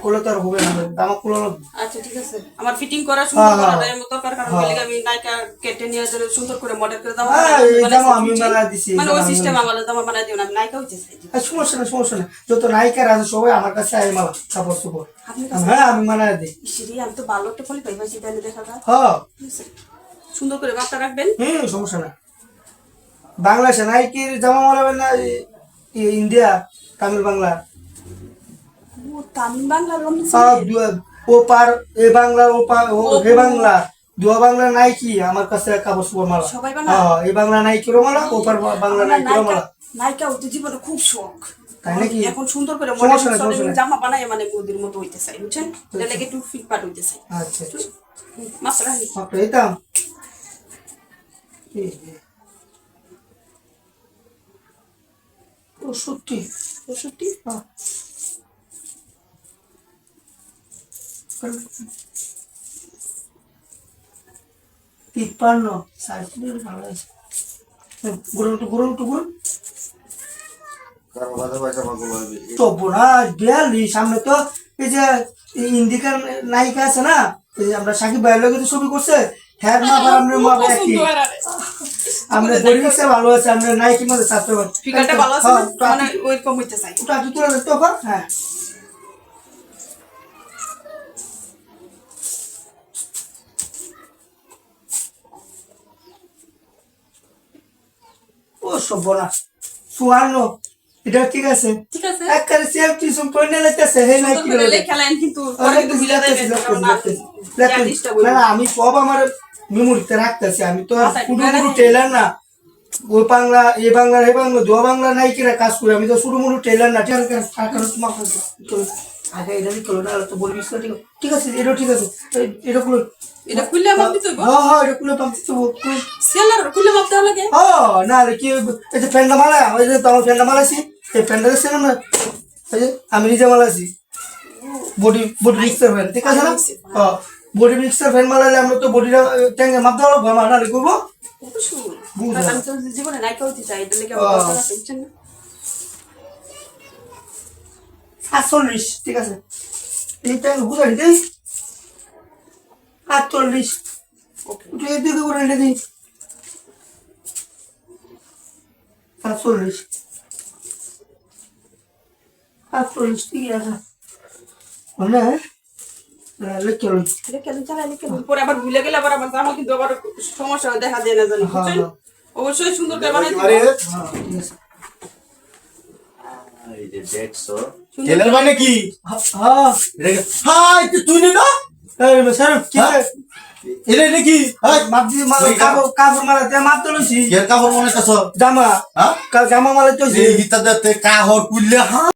করলে তো আর হবে না দামা করলে আচ্ছা ঠিক আছে। আমার ফিটিং করা সুন্দর হ্যাঁ, করা হ্যাঁ। এর মতো কারণ হ্যাঁ। বলি আমি নাইকা কেটে নিয়ে যাবে সুন্দর করে মডেল করে দাও হ্যাঁ, আমি দিছি, মানে ওই সিস্টেম আমার জামা বানাই দিও না নাইকা আর সমস্যা নেই সমস্যা নেই। যত নায়িকার আছে সবাই আমার কাছে মালা হ্যাঁ আমি দিই। ইসিরি আমি তো ভালো একটা ফলি পাই পাইছি দেখা যায় হ্যাঁ। ঠিক সুন্দর করে বাপটা রাখবেন। হুম সমস্যা না বাংলাদেশে নায়িকির জামা মারাবেন না ইন্ডিয়া তামিল বাংলা। তামিল ও পার এ বাংলা ও পার ও হে বাংলা। দুয়া বাংলা নাইকি আমার কাছে কাপড় চোপড় মালা সবাই বানায়? এই বাংলা নাইকিরও মালা ও পার বাংলা আমার নাইকিরও নায়িকা মালা নায়িকা হতে জীবনে খুব শখ? এখন সুন্দর করে নাই, নাই। জামা বানাই মানে বৌদির মতো হইতে চাই বুঝছেন এটা লেগে একটু ফিট পাট হইতে চাই আচ্ছা। আচ্ছা ও সত্যি। পঁয়ষট্টি হ্যাঁ। তিপ্পান্ন সাড়ে ভালো আছে। গুরুন টু গুরুন টু গুরুন। কারও বাধা পয়সা পাগল হবে তবু না বিয়াল্লিশ সামনে তো এই যে এই নায়িকা আছে না এই যে আমরা সাকিব ভাইয়ের লগে তো ছবি করছে হ্যাঁ মা আর মা একই। আমরা পরিবেশে ভালো আছে আমরা নায়িকি মধ্যে ছাত্র। ভালো আছে হ্যাঁ, ওটা তুলে দেখতে হ্যাঁ। ও চুয়ান্ন। এটা ঠিক আছে? ঠিক আছে। একবারে সেম নিয়ে যাইতেছে হে নাই কি বলে? কিন্তু অনেক লাগতেছে লাগতেছে লাগতেছে বলবেন। না না আমি সব আমার মেমোরিতে রাখতেছি আমি তো আর মাথায় পুরো পুরো টেলার না। ওই বাংলা এ বাংলা হে বাংলা দোয়া বাংলা নাই কিরা কাজ করি আমি তো শুরু মুরু টেলার না আছে টাকা তোমার আগে এটা নিকলো না তো বলবি ঠিক আছে এটা ঠিক আছে। এটা খুলে এটা খুললে আমার দিতে হইব? হ্যাঁ হ্যাঁ এটা খুলে পাম্প দিতে সেলার খুললে মাপতে হবে লাগে? হ্যাঁ না কি এই যে ফ্যানটা মালা ওই যে তোমার ফ্যানটা মালাছি এই ফ্যানটা দেখছিলাম না এই যে আমি নিজে মালাছি বডি বডি মিক্সার ফ্যান ঠিক আছে না? হ্যাঁ বডি মিক্সার ফ্যান মালালে আমরা তো বডিটা ট্যাঙ্কে মাপ দেওয়া লাগবে আমার না করব। জীবনে নায়িকা হইতে চাই এটা লেগে আটচল্লিশ ঠিক আছে। আটচল্লিশ করে দিই আটচল্লিশ আটচল্লিশ ঠিক আছে। মানে লেখে লই। লেখে দিন, চালাই লেখে দিন। পরে আবার ভুলে গেলে আবার আমার জামা কিন্তু আবার সমস্যা দেখা যায় না জানি হ্যাঁ? হ্যাঁ। অবশ্যই সুন্দর করে বানাই আরে ঠিক আছে। এই যে দেখছ টেলার মানে কি? হ্যাঁ তুই নি স্যার কি হ্যাঁ? নাকি? কাপড় মারাতে লইছি। কাপড় মনে করছ জামা। হ্যাঁ কাল জামা মালা তো এই গীতা দতে কাহর কুললে হা?